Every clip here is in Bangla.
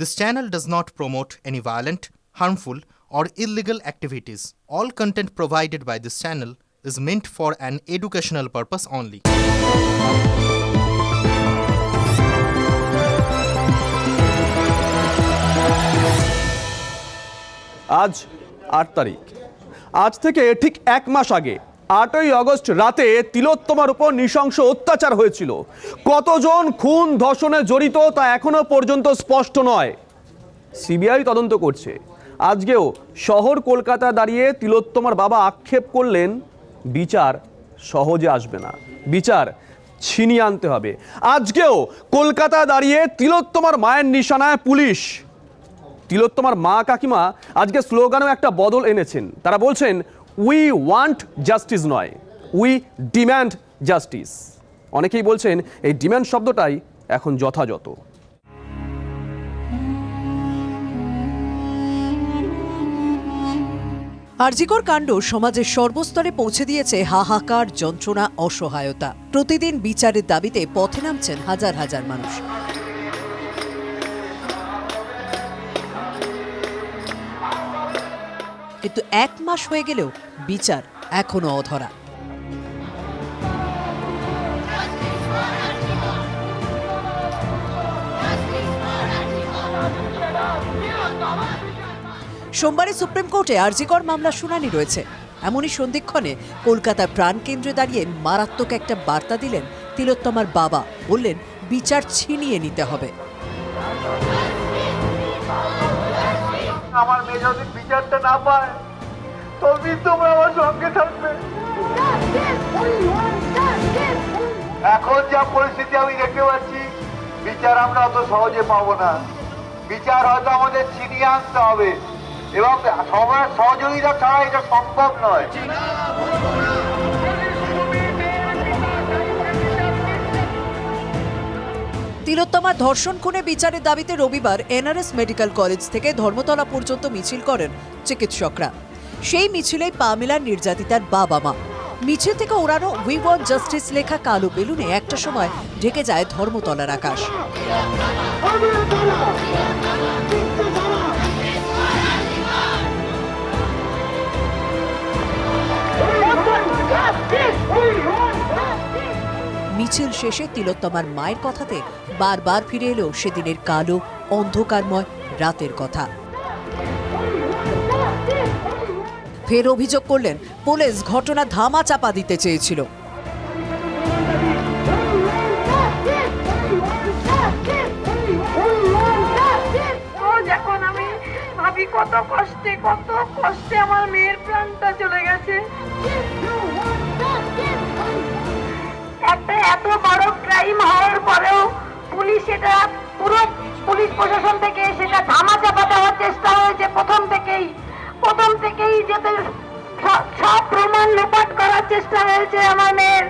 This channel does not promote any violent, harmful, or illegal activities. All content provided by this channel is meant for an educational purpose only. আজ আট তারিখ আজ থেকে ঠিক এক মাস আগে আটই আগস্ট রাতে তিলোত্তমার উপর নৃশংস অত্যাচার হয়েছিল। কতজন খুন ধর্ষণে জড়িত তা এখনও পর্যন্ত স্পষ্ট নয়। সিবিআই তদন্ত করছে। আজকেও শহর কলকাতা দাঁড়িয়ে তিলোত্তমার বাবা আক্ষেপ করলেন, বিচার সহজে আসবে না। বিচার ছিনিয়ে আনতে হবে। আজকেও কলকাতা দাঁড়িয়ে তিলোত্তমার মায়ের নিশানায় পুলিশ। তিলোত্তমার মা কাকিমা আজকে স্লোগানেও একটা বদল এনেছেন। তারা বলছেন উই ওয়ান্ট জাস্টিস নয় উই ডিম্যান্ড জাস্টিস অনেকেই বলছেন এই ডিম্যান্ড শব্দটাই এখন যথাযথ। আরজিকর কাণ্ড সমাজের সর্বস্তরে পৌঁছে দিয়েছে হাহাকার, যন্ত্রণা, অসহায়তা। প্রতিদিন বিচারের দাবিতে পথে নামছেন হাজার হাজার মানুষ। কিন্তু এক মাস হয়ে গেলেও বিচার এখনও অধরা। সোমবারে সুপ্রিম কোর্টে আরজিকর মামলা শুনানি রয়েছে। এমনই সন্ধিক্ষণে কলকাতার প্রাণকেন্দ্রে দাঁড়িয়ে মারাত্মক একটা বার্তা দিলেন তিলোত্তমার বাবা। বললেন, বিচার ছিনিয়ে নিতে হবে। আমার মেয়ে যদি বিচারটা না পায় তবে তোমরা আমার সঙ্গে থাকবে। এখন যা পরিস্থিতি আমি দেখতে পাচ্ছি, বিচার আমরা অত সহজে পাবো না। বিচার হয়তো আমাদের ছিনিয়ে আনতে হবে, এবং সবার সহযোগিতা ছাড়া এটা সম্ভব নয়। তিলোত্তমা ধর্ষণ খুনে বিচারের দাবিতে রবিবার এনআরএস মেডিকেল কলেজ থেকে ধর্মতলা পর্যন্ত মিছিল করেন চিকিৎসকরা। সেই মিছিলেই পা মেলান নির্যাতিতার বাবা মা। মিছিল থেকে ওড়ানো উই ওয়ান্ট জাস্টিস লেখা কালো বেলুনে একটা সময় ঢেকে যায় ধর্মতলার আকাশ। মিছিল শেষে তিলোত্তমার মায়ের কথাতে বারবার ফিরে এলো সেদিনের কালো অন্ধকারময় রাতের কথা। ফের অভিযোগ করলেন, পুলিশ ঘটনা ধামা চাপা দিতে চেয়েছিল। কত কষ্টে কত কষ্টে আমার মেয়ের প্রাণটা চলে গেছে। একটা এত বড় ক্রাইম হওয়ার পরেও পুলিশ এটা পুরো পুলিশ প্রশাসন থেকে সেটা ধামা চাপা দেওয়ার চেষ্টা হয়েছে প্রথম থেকেই। প্রথম থেকেই যাতে সব- প্রমাণ লোপাট করার চেষ্টা হয়েছে আমার মেয়ের।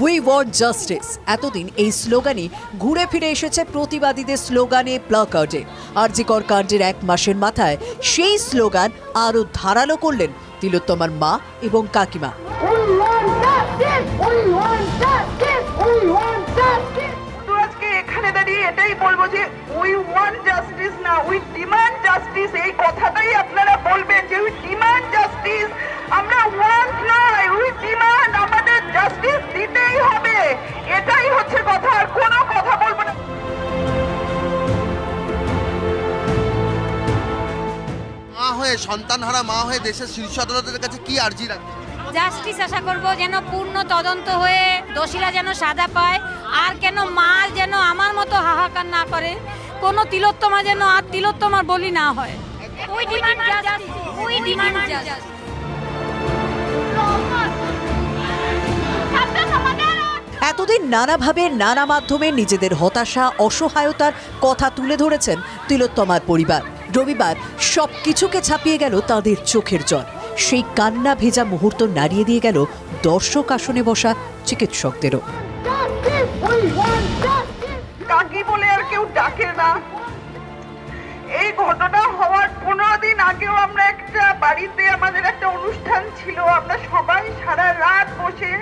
উই ওয়ান্ট জাস্টিস এতদিন এই স্লোগানই ঘুরে ফিরে এসেছে প্রতিবাদীদের স্লোগানে প্লাকার্ডে আরজিকর কাণ্ডের এক মাসের মাথায় সেই স্লোগান আরও ধারালো করলেন তিলোত্তমার মা এবং কাকিমা। এখানে দাঁড়িয়ে এটাই বলব যে জাস্টিস না ডিমান্ড জাস্টিস এই কথাটাই আপনারা বলবেন যে ডিমান্ড জাস্টিস আমরা ডিমান্ড আমাদের জাস্টিস দিতেই হবে। এটাই হচ্ছে কথা। আর সন্তানহারা মা হয়ে দেশের শীর্ষ আদালতের কাছে কি আর্জি রাখছে জাস্টিস আশা করব যেন পূর্ণ তদন্ত হয়ে দোষীরা যেন সাজা পায় আর কেন মা যেন আমার মতো হাহাকার না করে? কোনো তিলোত্তমা যেন আর তিলোত্তমার বলি না হয়। We demand justice we demand justice এতদিন নানাভাবে নানা মাধ্যমে নিজেদের হতাশা অসহায়তার কথা তুলে ধরেছেন তিলোত্তমার পরিবার। রবিবার সব কিছুকে ছাপিয়ে গেল তাদের চোখের জল। সেই কান্না ভেজা মুহূর্ত নাড়িয়ে দিয়ে গেল দর্শক আসনে বসা চিকিৎসকদেরও। কাকি বলে আর কেউ ডাকে না। এই ঘটনা হওয়ার পনেরো দিন আগেও আমরা একটা বাড়িতে আমাদের একটা অনুষ্ঠান ছিল। আমরা সবাই সারা রাত বসে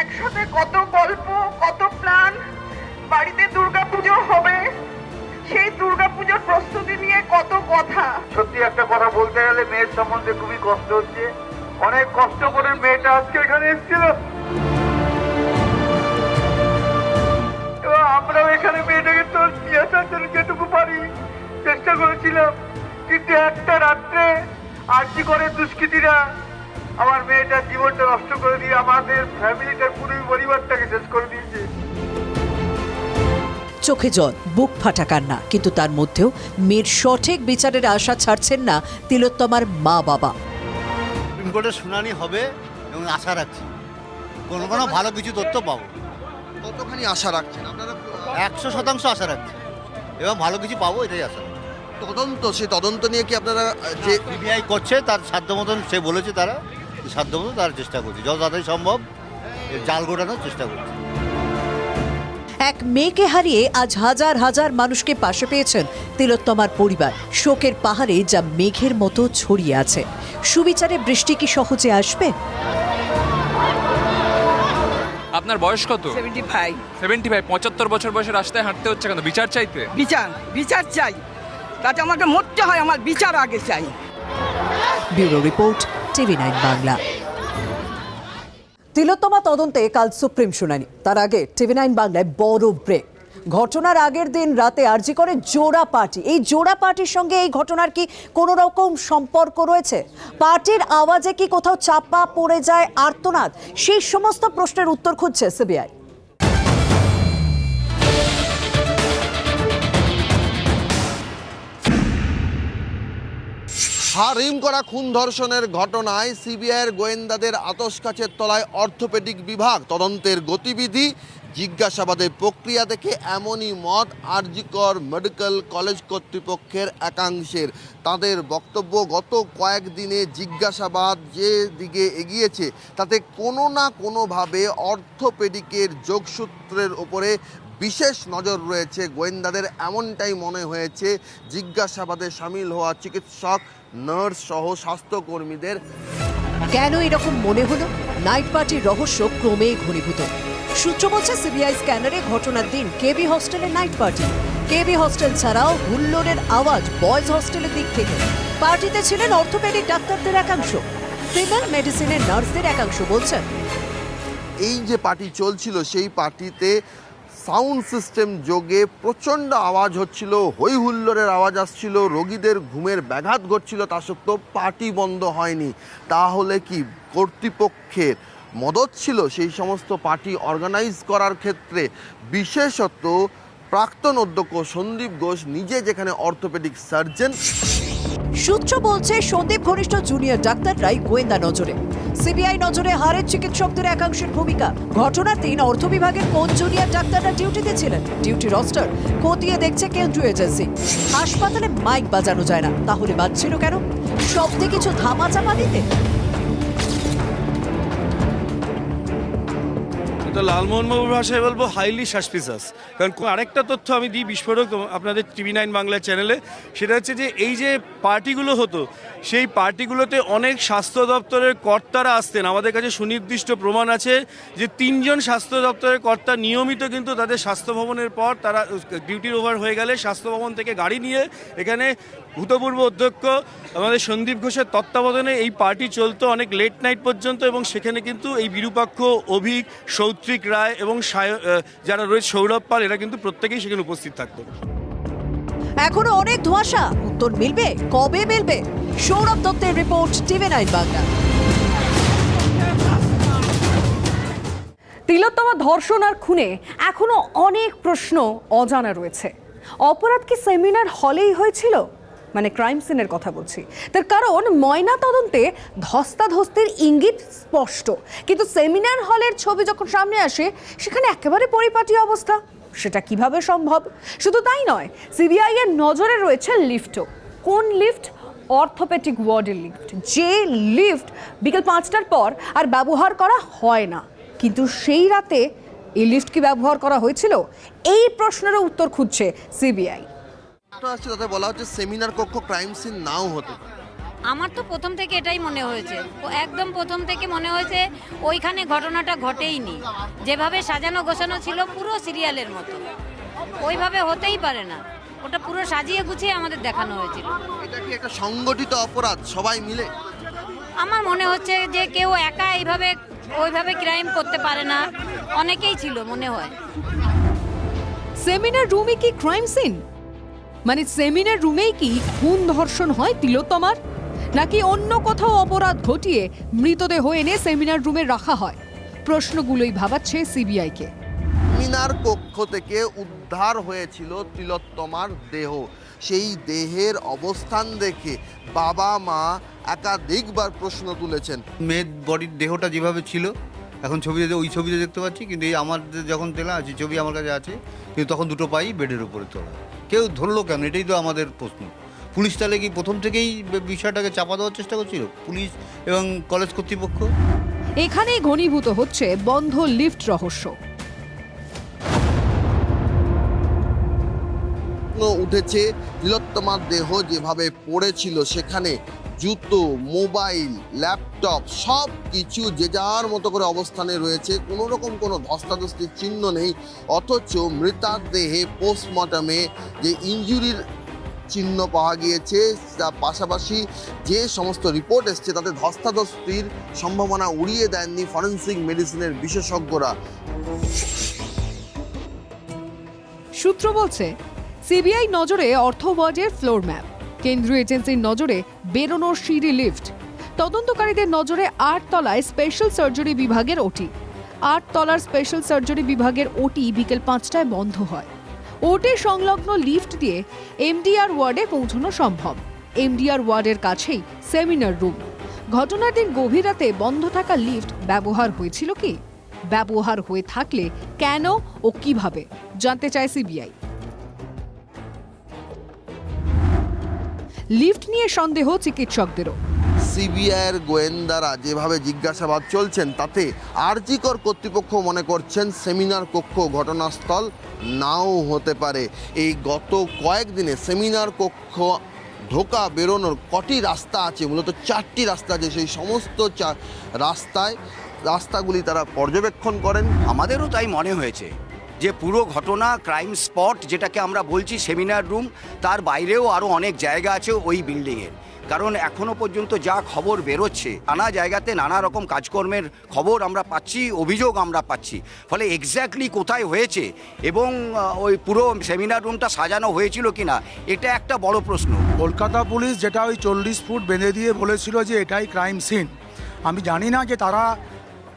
একসাথে কত গল্প, কত প্ল্যান, বাড়িতে দুর্গাপুজো হবে সেই দুর্গাপুজোর প্রস্তুতি নিয়ে কত কথা। সত্যি একটা কথা বলতে গেলে মেয়ের সম্বন্ধে খুবই কষ্ট হচ্ছে। অনেক কষ্ট করে মেয়েটা আজকে এখানে এসেছিল। আমরাও এখানে মেয়েটাকে তোর নিয়ে আসার যেটুকু পারি চেষ্টা করেছিলাম। কিন্তু একটা রাত্রে আর্জি করে দুষ্কৃতীরা আমার মেয়েটার জীবনটা নষ্ট করে দিয়ে আমাদের ফ্যামিলিটার পুরো পরিবারটাকে শেষ করে দিয়েছে। চোখে জল বুক ফাটা কান্না। কিন্তু তার মধ্যেও মেয়ের সঠিক বিচারের আশা ছাড়ছেন না তিলোত্তমার মা বাবা। সুপ্রিম কোর্টের শুনানি হবে এবং আশা রাখছি। কোনো কোনো ভালো কিছু তথ্য পাবো। কতখানি আশা রাখছেন? আপনারা একশো শতাংশ আশা রাখছি। এবং ভালো কিছু পাবো এটাই আশা তদন্ত সেই তদন্ত নিয়ে কি আপনারা যে সিবিআই করছে তার সাধ্য মতন সে বলেছে তারা সাধ্য মতন তার চেষ্টা করছে। যত তাড়াতাড়ি সম্ভব জাল গোটানোর চেষ্টা করছে। এক মেয়েকে হারিয়ে আজ হাজার হাজার মানুষকে পাশে পেয়েছেন তিলোত্তমার পরিবার। শোকের পাহাড়ে যা মেঘের মতো ছড়িয়ে আছে। সুবিচারে বৃষ্টি কি সহজে আসবে? আপনার বয়স কত? সেভেন্টি ফাইভ সেভেন্টি ফাইভ পঁচাত্তর বছর বয়সে রাস্তায় হাঁটতে হচ্ছে কেন? বিচার চাইতে? বিচার বিচার চাই। তাতে আমাকে মরতে হয় আমার বিচার আগে চাই। Bureau report TV nine Bangla. Tilottama তদন্তে কাল সুপ্রিম শুনানি। তার আগে টিভি নাইন বাংলায় বড় ব্রেক। ঘটনার আগের দিন রাতে আরজি করে জোড়া পার্টি। এই জোড়া পার্টির সঙ্গে এই ঘটনার কি কোনো রকম সম্পর্ক রয়েছে? পার্টির আওয়াজে কি কোথাও চাপা পড়ে যায় আর্তনাদ? সেই সমস্ত প্রশ্নের উত্তর খুঁজছে সিবিআই। হারিম করা খুন ধর্ষণের ঘটনায় সিবিআইয়ের গোয়েন্দাদের আতস কাছের তলায় অর্থোপেডিক বিভাগ তদন্তের গতিবিধি, জিজ্ঞাসাবাদের প্রক্রিয়া দেখে এমনই মত আরজিকর মেডিকেল কলেজ কর্তৃপক্ষের একাংশের। তাদের বক্তব্য, গত কয়েকদিনে জিজ্ঞাসাবাদ যে দিকে এগিয়েছে, তাতে কোনো না কোনোভাবে অর্থোপেডিকের যোগসূত্রের ওপরে বিশেষ নজর রয়েছে গোয়েন্দাদের। এমনটাই মনে হয়েছে জিজ্ঞাসাবাদে সামিল হওয়া চিকিৎসক নার্স সহ স্বাস্থ্যকর্মীদের। কেন এরকম মনে হলো? নাইট পার্টির রহস্য ক্রমেই ঘনীভূত। সূত্র বলছে সিবিআই স্ক্যানারে ঘটনার দিন কেবি হস্টেলের নাইট পার্টি। কেবি হস্টেল ছাড়াও হুল্লোড়ের আওয়াজ বয়েজ হস্টেলের দিক থেকে। পার্টিতে ছিলেন অর্থোপেডিক ডাক্তারদের একাংশ। ফিমেল মেডিসিনের নার্সদের একাংশ বলছেন। এই যে পার্টি চলছিল সেই পার্টিতে সাউন্ড সিস্টেম যোগে প্রচণ্ড আওয়াজ হচ্ছিল হই হুল্লোড়ের আওয়াজ আসছিল, রোগীদের ঘুমের ব্যাঘাত ঘটছিল, তা সত্ত্বেও পার্টি বন্ধ হয়নি। তাহলে কি কর্তৃপক্ষের মদত ছিল সেই সমস্ত পার্টি অর্গানাইজ করার ক্ষেত্রে? বিশেষত প্রাক্তন অধ্যক্ষ সন্দীপ ঘোষ নিজে যেখানে অর্থোপেডিক সার্জন সূত্র বলছে, সন্দীপ ঘনিষ্ঠ জুনিয়র ডাক্তাররাই গোয়েন্দা নজরে। সিবিআই নজরে হারের চিকিৎসকদের একাংশের ভূমিকা। ঘটনার দিন অর্থ বিভাগের কোন জুনিয়র ডাক্তাররা ডিউটিতে ছিলেন? ডিউটি রস্টার, খতিয়ে দেখছে কেন্দ্রীয় এজেন্সি। হাসপাতালে মাইক বাজানো যায় না, তাহলে বাজছিল কেন? সব কিছু ধামাচাপা দিতে? তো লালমোহনবাবুর ভাষায় বলব হাইলি সাসপিসাস কারণ আরেকটা তথ্য আমি দিই বিস্ফোরক আপনাদের টিভি নাইন বাংলা চ্যানেলে, সেটা হচ্ছে যে এই যে পার্টিগুলো হতো, সেই পার্টিগুলোতে অনেক স্বাস্থ্য দপ্তরের কর্তারা আসতেন। আমাদের কাছে সুনির্দিষ্ট প্রমাণ আছে যে তিনজন স্বাস্থ্য দপ্তরের কর্তা নিয়মিত কিন্তু তাদের স্বাস্থ্য ভবনের পর তারা ডিউটির ওভার হয়ে গেলে স্বাস্থ্য ভবন থেকে গাড়ি নিয়ে এখানে ভূতপূর্ব অধ্যক্ষ আমাদের সন্দীপ ঘোষের তত্ত্বাবধানে এই পার্টি চলতো অনেক লেট নাইট পর্যন্ত এবং সেখানে কিন্তু এই বিরূপাক্ষ অভিক সৌত্রিক রায় এবং সায়- যারা রয়েছে সৌরভ পাল এরা কিন্তু প্রত্যেকেই সেখানে উপস্থিত থাকতো। এখনও অনেক ধোঁয়াশা। উত্তর মিলবে? কবে মিলবে? সৌরভ দত্তের report TV nine Bangla. Tilottama ধর্ষণ আর খুনে এখনও অনেক প্রশ্ন অজানা রয়েছে। অপরাধ কি সেমিনার হলেই হয়েছিল? মানে ক্রাইম সিনের কথা বলছি। তার কারণ ময়না তদন্তে ধস্তাধস্তির ইঙ্গিত স্পষ্ট। কিন্তু সেমিনার হলের ছবি যখন সামনে আসে, সেখানে একেবারে পরিপাটি অবস্থা। সেটা কীভাবে সম্ভব? শুধু তাই নয় সিবিআই এর নজরে রয়েছে লিফটও। কোন লিফট? অর্থোপেটিক ওয়ার্ডের লিফট। যে লিফট বিকেল পাঁচটার পর আর ব্যবহার করা হয় না। কিন্তু সেই রাতে এই লিফট কি ব্যবহার করা হয়েছিল? এই প্রশ্নেরও উত্তর খুঁজছে সিবিআই। তো আসছে তাতে বলা হচ্ছে সেমিনার কক্ষ ক্রাইম সিন নাও হতে পারে। আমার তো প্রথম থেকে এটাই মনে হয়েছে। ও একদম প্রথম থেকে মনে হয়েছে ওইখানে ঘটনাটা ঘটেইনি যেভাবে সাজানো গোছানো ছিল পুরো সিরিয়ালের মতো। ওইভাবে হতেই পারে না। ওটা পুরো সাজিয়ে গুছিয়ে আমাদের দেখানো হয়েছিল। এটা কি একটা সংগঠিত অপরাধ? সবাই মিলে? আমার মনে হচ্ছে যে কেউ একা এইভাবে ওইভাবে ক্রাইম করতে পারে না। অনেকেই ছিল মনে হয়। সেমিনার রুমে কি ক্রাইম সিন? মানে সেমিনার রুমেই কি খুন ধর্ষণ হয় তিলোত্তমার? নাকি অন্য কোথাও অপরাধ ঘটিয়ে মৃতদেহ এনে সেমিনার রুমে রাখা হয়? প্রশ্নগুলোই ভাবাচ্ছে সিবিআইকে। মিনার কক্ষ থেকে উদ্ধার হয়েছিল তিলোত্তমার দেহ। সেই দেহের অবস্থান দেখে বাবা মা একাধিকবার প্রশ্ন তুলেছেন। মেয়ের বডির দেহটা যেভাবে ছিল এখন ছবিতে ওই ছবিতে দেখতে পাচ্ছি কিন্তু এই আমার যখন তেলা আছে ছবি আমার কাছে আছে কিন্তু তখন দুটো পাই বেডের উপরে তোলা। কেউ ধরলো কেন? এটাই তো আমাদের প্রশ্ন। পুলিশ তাহলে কি প্রথম থেকেই বিষয়টাকে চাপা দেওয়ার চেষ্টা করছিল? পুলিশ এবং কলেজ কর্তৃপক্ষ? এখানেই ঘনীভূত হচ্ছে বন্ধ লিফট রহস্য। উঠেছে তিলোত্তমার দেহ যেভাবে পড়েছিল সেখানে জুতো, মোবাইল, ল্যাপটপ সব কিছু যে যার মতো করে অবস্থানে রয়েছে কোনো রকম কোনো ধস্তাধস্তির চিহ্ন নেই। অথচ মৃতার দেহে পোস্টমর্টমে যে ইঞ্জুরির চিহ্ন পাওয়া গিয়েছে তার পাশাপাশি যে সমস্ত রিপোর্ট এসছে, তাতে ধস্তাধস্তির সম্ভাবনা উড়িয়ে দেননি ফরেন্সিক মেডিসিনের বিশেষজ্ঞরা। সূত্র বলছে, সিবিআই নজরে অর্থ ওয়ার্ডের ফ্লোর ম্যাপ। কেন্দ্রীয় এজেন্সির নজরে বেরোনোর সিঁড়ি লিফট। তদন্তকারীদের নজরে আট তলায় স্পেশাল সার্জারি বিভাগের ওটি। আট তলার স্পেশাল সার্জারি বিভাগের ওটি বিকেল পাঁচটায় বন্ধ হয়। ওটি সংলগ্ন লিফট দিয়ে এমডিআর ওয়ার্ডে পৌঁছানো সম্ভব। এমডিআর ওয়ার্ডের কাছেই সেমিনার রুম। ঘটনার দিন গভীর রাতে বন্ধ থাকা লিফট ব্যবহার হয়েছিল কি? ব্যবহার হয়ে থাকলে কেন ও কীভাবে? জানতে চায় সিবিআই। লিফট নিয়ে সন্দেহ চিকিৎসকদেরও। সিবিআইয়ের গোয়েন্দারা যেভাবে জিজ্ঞাসাবাদ চলছেন, তাতে আরজিকর কর্তৃপক্ষ মনে করছেন সেমিনার কক্ষ ঘটনাস্থল নাও হতে পারে। এই গত কয়েকদিনে সেমিনার কক্ষ ঢোকা বেরোনোর কটি রাস্তা আছে? মূলত চারটি রাস্তা আছে। সেই সমস্ত রাস্তায়, রাস্তাগুলি তারা পর্যবেক্ষণ করেন। আমাদেরও তাই মনে হয়েছে। যে পুরো ঘটনা ক্রাইম স্পট যেটাকে আমরা বলছি সেমিনার রুম তার বাইরেও আরও অনেক জায়গা আছে ওই বিল্ডিংয়ের কারণ এখনও পর্যন্ত যা খবর বেরোচ্ছে, নানা জায়গাতে নানা রকম কাজকর্মের খবর আমরা পাচ্ছি, অভিযোগ আমরা পাচ্ছি। ফলে এক্স্যাক্টলি কোথায় হয়েছে এবং ওই পুরো সেমিনার রুমটা সাজানো হয়েছিল কি না এটা একটা বড় প্রশ্ন। কলকাতা পুলিশ যেটা ওই চল্লিশ ফুট বেঁধে দিয়ে বলেছিল যে এটাই ক্রাইম সিন আমি জানি না যে তারা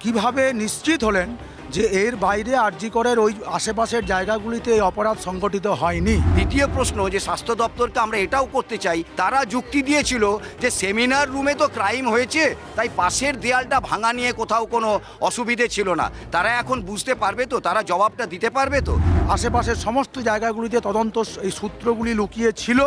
কীভাবে নিশ্চিত হলেন যে এর বাইরে আরজিকরের ওই আশেপাশের জায়গাগুলিতে এই অপরাধ সংগঠিত হয়নি। দ্বিতীয় প্রশ্ন যে স্বাস্থ্য দপ্তরকে আমরা এটাও করতে চাই তারা যুক্তি দিয়েছিল যে সেমিনার রুমে তো ক্রাইম হয়েছে তাই পাশের দেয়ালটা ভাঙা নিয়ে কোথাও কোনো অসুবিধে ছিল না। তারা এখন বুঝতে পারবে তো তারা জবাবটা দিতে পারবে তো? আশেপাশের সমস্ত জায়গাগুলিতে তদন্ত এই সূত্রগুলি লুকিয়ে ছিল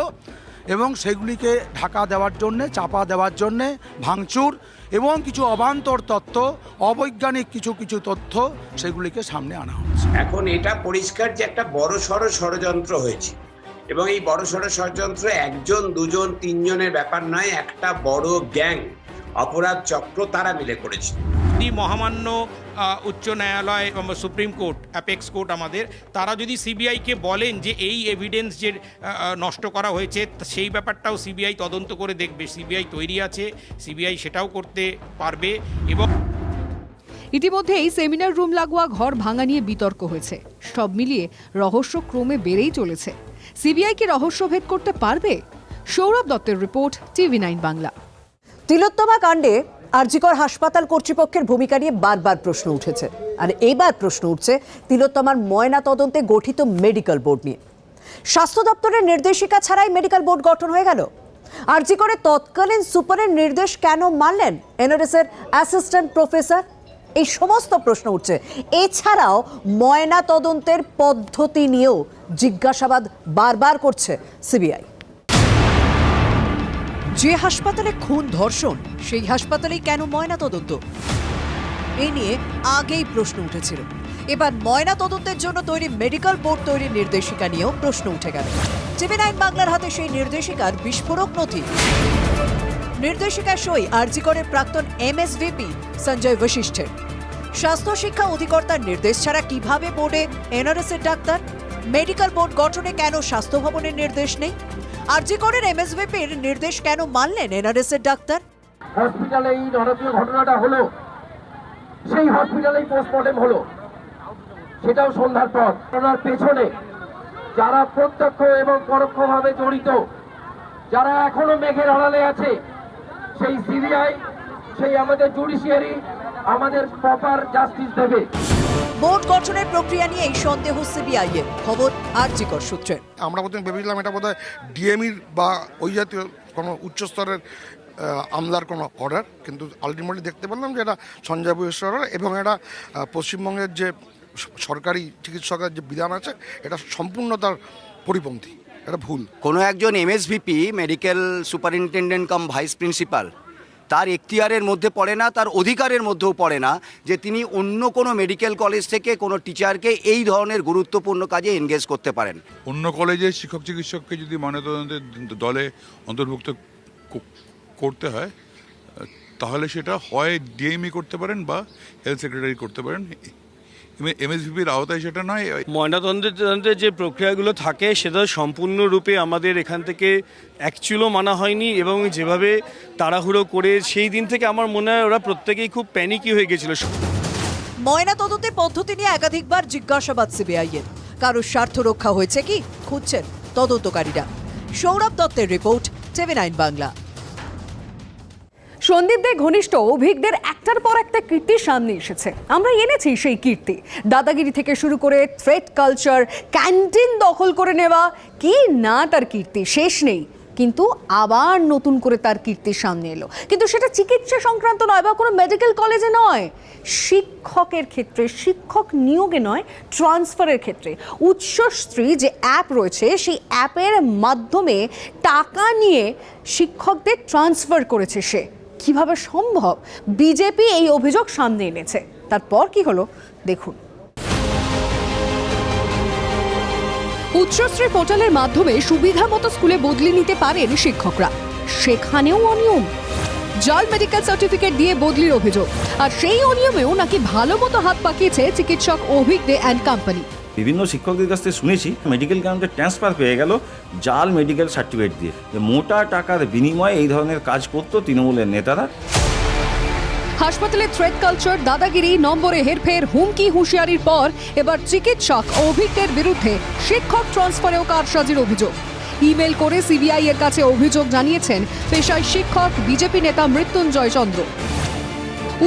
এবং সেগুলিকে ঢাকা দেওয়ার জন্যে চাপা দেওয়ার জন্যে ভাঙচুর এবং কিছু অবান্তর তত্ত্ব, অবৈজ্ঞানিক কিছু কিছু তথ্য সেগুলিকে সামনে আনা হচ্ছে। এখন এটা পরিষ্কার যে একটা বড় সড় ষড়যন্ত্র হয়েছে। এবং এই বড় সড় ষড়যন্ত্র একজন, দুজন, তিনজনের ব্যাপার নয়, একটা বড় গ্যাং, অপরাধ চক্র তারা মিলে করেছে। যদি মহামান্য উচ্চ ন্যায়ালয় এবং সুপ্রিম কোর্ট অ্যাপেক্স কোর্ট আমাদের তারা যদি সিবিআইকে বলেন যে এই এভিডেন্স যে নষ্ট করা হয়েছে সেই ব্যাপারটাও সিবিআই তদন্ত করে দেখবে। সিবিআই তৈরি আছে সিবিআই সেটাও করতে পারবে এবং ইতিমধ্যেই সেমিনার রুম লাগোয়া ঘর ভাঙা নিয়ে বিতর্ক হয়েছে। সব মিলিয়ে রহস্য ক্রমে বেড়েই চলেছে। সিবিআই কি রহস্যভেদ করতে পারবে? সৌরভ দত্তের report TV nine Bangla. Tilottama কাণ্ডে আরজিকর হাসপাতাল কর্তৃপক্ষের ভূমিকা নিয়ে বারবার প্রশ্ন উঠেছে। আর এইবার প্রশ্ন উঠছে তিলোত্তমার ময়না তদন্তে গঠিত মেডিকেল বোর্ড নিয়ে। স্বাস্থ্য দপ্তরের নির্দেশিকা ছাড়াই মেডিকেল বোর্ড গঠন হয়ে গেল। আরজিকরে তৎকালীন সুপারের নির্দেশ কেন মানলেন? এনআরএস এর অ্যাসিস্ট্যান্ট প্রফেসর? এই সমস্ত প্রশ্ন উঠছে। এছাড়াও ময়না তদন্তের পদ্ধতি নিয়েও জিজ্ঞাসাবাদ বারবার করছে সিবিআই। যে হাসপাতালে খুন ধর্ষণ, সেই হাসপাতালেই কেন ময়না তদন্ত এ নিয়ে আগেই প্রশ্ন উঠেছিল। এবার ময়না তদন্তের জন্য তৈরি মেডিকেল বোর্ড তৈরির নির্দেশিকা নিয়েও প্রশ্ন উঠে গেল। টিভি নাইন বাংলার হাতে সেই নির্দেশিকার বিস্ফোরক নথি। নির্দেশিকা সই আরজিকরের প্রাক্তন এম এস এমএসভিপি সঞ্জয় বশিষ্ঠের। স্বাস্থ্য শিক্ষা অধিকর্তার নির্দেশ ছাড়া কীভাবে বোর্ডে এনআরএস এর ডাক্তার? মেডিকেল বোর্ড গঠনে কেন স্বাস্থ্য ভবনের নির্দেশ নেই? আরজিকরের এমএসভিপির নির্দেশ কেন মানলেন এনআরএস এর ডাক্তার? হসপিটালে এই নরকীয় ঘটনাটা হলো, সেই হসপিটালেই পোস্টমর্টেম হলো। সেটাও সন্ধ্যার পর। ঘটনার পেছনে যারা প্রত্যক্ষ এবং পরোক্ষভাবে জড়িত, যারা এখনও মেঘের আড়ালে আছে, সেই সিবিআই, সেই আমাদের জুডিশিয়ারি আমাদের প্রপার জাস্টিস দেবে। বোর্ড গঠনের প্রক্রিয়া নিয়ে এই সন্দেহ সিবিআই এর খবর আরজিকর সূত্রে। আমরা প্রথমে ভেবেছিলাম এটা বোধহয় ডিএমির বা ওই জাতীয় কোনো উচ্চস্তরের আমলার কোনো অর্ডার কিন্তু আলটিমেটলি দেখতে পেলাম যে এটা সঞ্জয় বৈশ্য অর্ডার এবং এটা পশ্চিমবঙ্গের যে সরকারি চিকিৎসকের যে বিধান আছে এটা সম্পূর্ণ তার পরিপন্থী এটা ভুল। কোনো একজন MSVP medical superintendent cum vice principal তার এখতিয়ারের মধ্যে পড়ে না, তার অধিকারের মধ্যেও পড়ে না যে তিনি অন্য কোনো মেডিকেল কলেজ থেকে কোনো টিচারকে এই ধরনের গুরুত্বপূর্ণ কাজে এনগেজ করতে পারেন। অন্য কলেজের শিক্ষক চিকিৎসককে যদি ময়নাতদন্তের দলে অন্তর্ভুক্ত করতে হয়, তাহলে সেটা হয় ডিএমই করতে পারেন বা হেলথ সেক্রেটারি করতে পারেন। এমএসভিপির আওতায় সেটা নয়? ময়নাতন্ত্রের তদন্তের যে প্রক্রিয়াগুলো থাকে সেটা সম্পূর্ণরূপে আমাদের এখান থেকে অ্যাকচুয়ালও মানা হয়নি এবং যেভাবে তাড়াহুড়ো করে সেই দিন থেকে আমার মনে হয় ওরা প্রত্যেকেই খুব প্যানিকি হয়ে গেছিল। ময়না তদন্তের পদ্ধতি নিয়ে একাধিকবার জিজ্ঞাসাবাদ সিবিআই এর। কারোর স্বার্থ রক্ষা হয়েছে কি? খুঁজছেন তদন্তকারীরা। সৌরভ দত্তের রিপোর্ট টিভি নাইন বাংলা। সন্দীপদের ঘনিষ্ঠ অভিজ্ঞদের একটার পর একটা কীর্তি সামনে এসেছে। আমরা এনেছি সেই কীর্তি। দাদাগিরি থেকে শুরু করে থ্রেড কালচার ক্যান্টিন দখল করে নেওয়া, কি না তার কীর্তি, শেষ নেই। কিন্তু আবার নতুন করে তার কীর্তি সামনে এলো। কিন্তু সেটা চিকিৎসা সংক্রান্ত নয় বা কোনো মেডিকেল কলেজে নয়। শিক্ষকের ক্ষেত্রে, শিক্ষক নিয়োগে নয় ট্রান্সফারের ক্ষেত্রে। উৎসশ্রী যে অ্যাপ রয়েছে, সেই অ্যাপের মাধ্যমে টাকা নিয়ে শিক্ষকদের ট্রান্সফার করেছে সে। কীভাবে সম্ভব? বিজেপি এই অভিযোগ সামনে এনেছে। তারপর কি হলো? দেখুন। উচ্চশ্রী পোর্টালের মাধ্যমে সুবিধা মতো স্কুলে বদলি নিতে পারেন শিক্ষকরা। সেখানেও অনিয়ম। জাল মেডিকেল সার্টিফিকেট দিয়ে বদলির অভিযোগ। আর সেই অনিয়মেও নাকি ভালো মতো হাত পাকিয়েছে চিকিৎসক অভিক দে অ্যান্ড কোম্পানি। বিভিন্ন শিক্ষকদের কাছ থেকে শুনেছি মেডিকেল গ্রাউন্ডে ট্রান্সফার পেয়ে গেল জাল মেডিকেল সার্টিফিকেট দিয়ে। মোটা টাকার বিনিময়ে এই ধরনের কাজ করতো তৃণমূলের নেতারা। হাসপাতালে থ্রেড কালচার দাদাগিরি, নম্বরে হেরফের, হুমকি, হুঁশিয়ারির পর এবার চিকিৎসক অভিজ্ঞের বিরুদ্ধে শিক্ষক ট্রান্সফারেও কারসাজির অভিযোগ। ইমেল করে সিবিআই এর কাছে অভিযোগ জানিয়েছেন পেশায় শিক্ষক, বিজেপি নেতা মৃত্যুঞ্জয় চন্দ্র।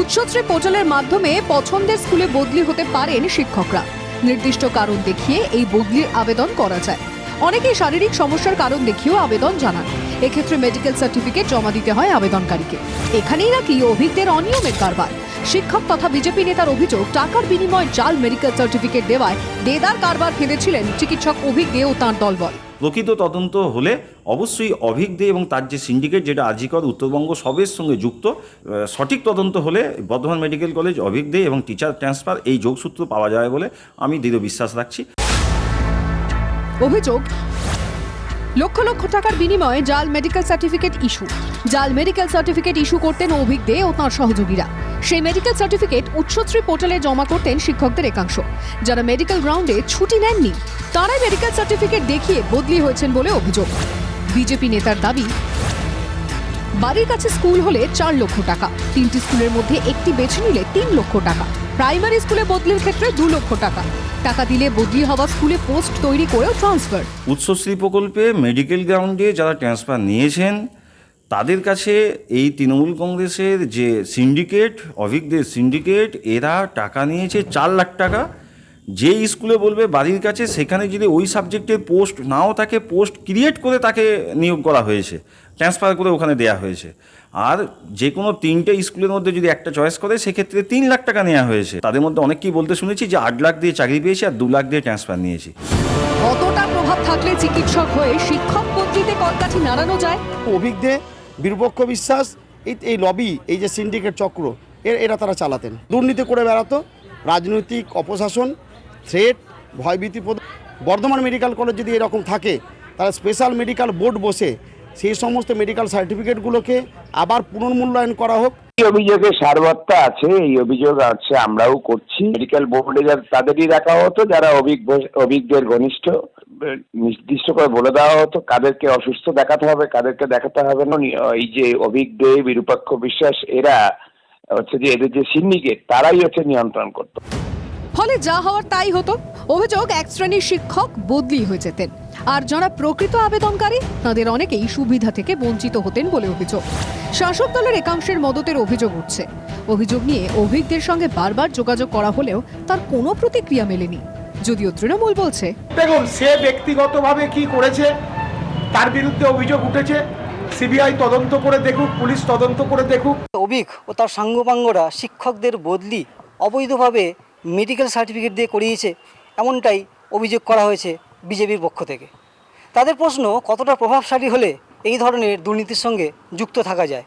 উচ্চশ্রী পোর্টালের মাধ্যমে পছন্দের স্কুলে বদলি হতে পারেন শিক্ষকরা। নির্দিষ্ট কারণ দেখিয়ে এই বদলির আবেদন করা যায়। অনেকেই শারীরিক সমস্যার কারণ দেখিয়েও আবেদন জানান। এক্ষেত্রে মেডিকেল সার্টিফিকেট জমা দিতে হয় আবেদনকারীকে। এখানেই নাকি অভিজ্ঞদের অনিয়মের কারবার। শিক্ষক তথা বিজেপি নেতার অভিযোগ, টাকার বিনিময়ে জাল মেডিকেল সার্টিফিকেট দেওয়ায় দেদার কারবার ফেলেছিলেন চিকিৎসক অভিজ্ঞ ও তাঁর দলবল। প্রকৃত তদন্ত হলে অবশ্যই অভিজ্ঞ এবং তার যে সিন্ডিকেট যেটা আজিকর উত্তরবঙ্গ সবের সঙ্গে যুক্ত সঠিক তদন্ত হলে বর্ধমান মেডিকেল কলেজ অভিজ্ঞ এবং টিচার ট্রান্সফার এই যোগসূত্র পাওয়া যায় বলে আমি দৃঢ় বিশ্বাস রাখছি। অভিযোগ লক্ষ লক্ষ টাকার বিনিময়ে জাল মেডিকেল সার্টিফিকেট ইস্যু জাল মেডিকেল সার্টিফিকেট ইস্যু করতেন অভিক দে ও তাঁর সহযোগীরা। সেই মেডিকেল সার্টিফিকেট উচ্চশ্রী পোর্টালে জমা করতেন শিক্ষকদের একাংশ। যারা মেডিকেল গ্রাউন্ডে ছুটি নেননি, তারাই মেডিকেল সার্টিফিকেট দেখিয়ে বদলি হয়েছেন বলে অভিযোগ। বিজেপি নেতার দাবি, বাড়ির কাছে স্কুল হলে চার লক্ষ টাকা, তিনটি স্কুলের মধ্যে একটি বেছে নিলে তিন লক্ষ টাকা। প্রাইমারি স্কুলে বদলির ক্ষেত্রে দু লক্ষ টাকা। টাকা দিলে বদলি হওয়া স্কুলে পোস্ট তৈরি করেও ট্রান্সফার উৎসশ্রী প্রকল্পে মেডিকেল গ্রাউন্ডে যারা ট্রান্সফার নিয়েছেন, তাদের কাছে এই তৃণমূল কংগ্রেসের যে সিন্ডিকেট অভিজ্ঞদের সিন্ডিকেট এরা টাকা নিয়েছে চার লাখ টাকা। যে স্কুলে বলবে বাড়ির কাছে, সেখানে যদি ওই সাবজেক্টের পোস্ট নাও থাকে পোস্ট ক্রিয়েট করে তাকে নিয়োগ করা হয়েছে ট্রান্সফার করে ওখানে দেওয়া হয়েছে। আর যে কোনো তিনটে স্কুলের মধ্যে যদি একটা চয়েস করে সেক্ষেত্রে তিন লাখ টাকা নেওয়া হয়েছে। তাদের মধ্যে অনেককেই বলতে শুনেছি যে আট লাখ দিয়ে চাকরি পেয়েছি আর দু লাখ দিয়ে ট্রান্সফার নিয়েছি। কতটা প্রভাব থাকলে চিকিৎসক হয়ে শিক্ষক বদলিতে কলকাঠি নাড়ানো যায়? অভিজ্ঞে বীরপক্ষ বিশ্বাস এই এই লবি এই যে সিন্ডিকেট চক্র এর এরা তারা চালাতেন। দুর্নীতি করে বেড়াতো রাজনৈতিক অপশাসন থ্রেট ভয়ভীতি বর্ধমান মেডিকেল কলেজ যদি এরকম থাকে তারা স্পেশাল মেডিকেল বোর্ড বসে সেই সমস্ত মেডিকেল সার্টিফিকেটগুলোকে আবার পুনর্মূল্যায়ন করা হোক। এই অভিযোগে সারবত্তা আছে এই অভিযোগ আছে আমরাও করছি। মেডিকেল বোর্ডে তাদেরই রাখা হতো যারা অভিজ্ঞ অভিজ্ঞদের ঘনিষ্ঠ। নির্দিষ্ট করে বলে দেওয়া হতো কাদেরকে অসুস্থ দেখাতে হবে কাদেরকে দেখাতে হবে না। এই যে অভিজ্ঞ বিরূপাক্ষ বিশ্বাস এরা হচ্ছে যে এদের যে সিন্ডিকেট তারাই হচ্ছে নিয়ন্ত্রণ করতো। ফলে যা হওয়ার তাই হতো। অভিযোগ এক শ্রেণির শিক্ষক বদলি হয়ে যেতেন। আর যারা প্রকৃত আবেদনকারী তাদের অনেকেই সুবিধা থেকে বঞ্চিত হতেন বলে অভিযোগ। শাসক দলের একাংশের মদতের অভিযোগ উঠছে। অভিযোগ নিয়ে অভিজ্ঞদের সঙ্গে বারবার যোগাযোগ করা হলেও তার কোনো প্রতিক্রিয়া মেলেনি। যদিও তৃণমূল বলছে দেখুন সে ব্যক্তিগতভাবে কি করেছে তার বিরুদ্ধে অভিযোগ উঠেছে সিবিআই তদন্ত করে দেখুক পুলিশ তদন্ত করে দেখুক। অভিক ও তার সাঙ্গপাঙ্গরা শিক্ষকদের বদলি অবৈধভাবে মেডিকেল সার্টিফিকেট দিয়ে করিয়েছে এমনটাই অভিযোগ করা হয়েছে। বিজেপির পক্ষ থেকে। তাদের প্রশ্ন, কতটা প্রভাবশালী হলে এই ধরনের দুর্নীতির সঙ্গে যুক্ত থাকা যায়?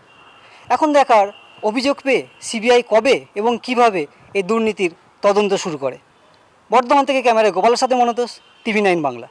এখন দেখার অভিযোগ পেয়ে সিবিআই কবে এবং কীভাবে এই দুর্নীতির তদন্ত শুরু করে? বর্ধমান থেকে ক্যামেরায় গোপালের সাথে মনতোষ, টিভি নাইন বাংলা।